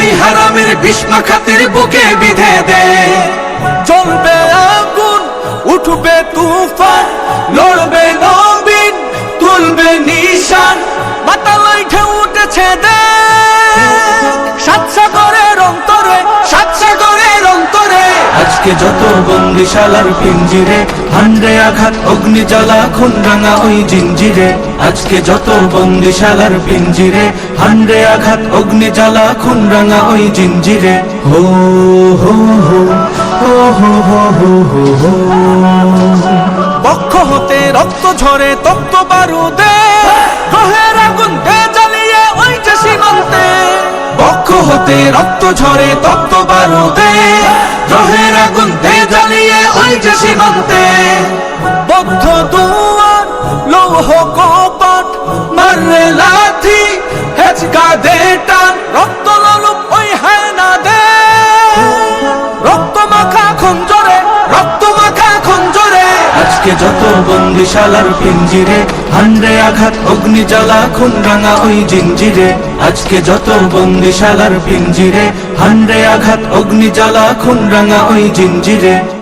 ওই হারামের বিষ্মা খাতির বুকে বিধে দে। চলবে আগুন, উঠবে তুফান, লড়বে নবীন, তুলবে নিশান। মাতালাই আজকে যত বন্দিশালার পিঞ্জিরে হান্ডে আঘাত অগ্নি জ্বালা খুন রাঙা ওই জিঞ্জিরে। আজকে যত বন্দিশালার পিঞ্জিরে হান্ডে আঘাত অগ্নি জ্বালা খুন রাঙা ওই জিঞ্জিরে। হো হো হো হো হো হো হো হো বক্ষ হতে রক্ত ঝরে তপ্ত বারুদে। গ্রহের আগুন জ্বালিয়ে ওই যে সীমান্তে। বক্ষ হতে রক্ত ঝরে তপ্ত বারুদে। যে সীমান্তে বদ্ধ দুয়ার, লৌহ কপাট মাররে লাথি, হেচকা দে টান, রক্ত ললুপ ওই হায়না দে। রক্ত মাখা খঞ্জরে, রক্ত মাখা খঞ্জরে। আজকে যত বন্দিশালার পিঞ্জিরে হান্ডে আঘাত অগ্নি জ্বালা খুন রাঙা ওই জিঞ্জিরে। আজকে যত বন্দিশালার পিঞ্জিরে হান্ডে আঘাত অগ্নি জ্বালা খুন রাঙা ওই জিঞ্জিরে।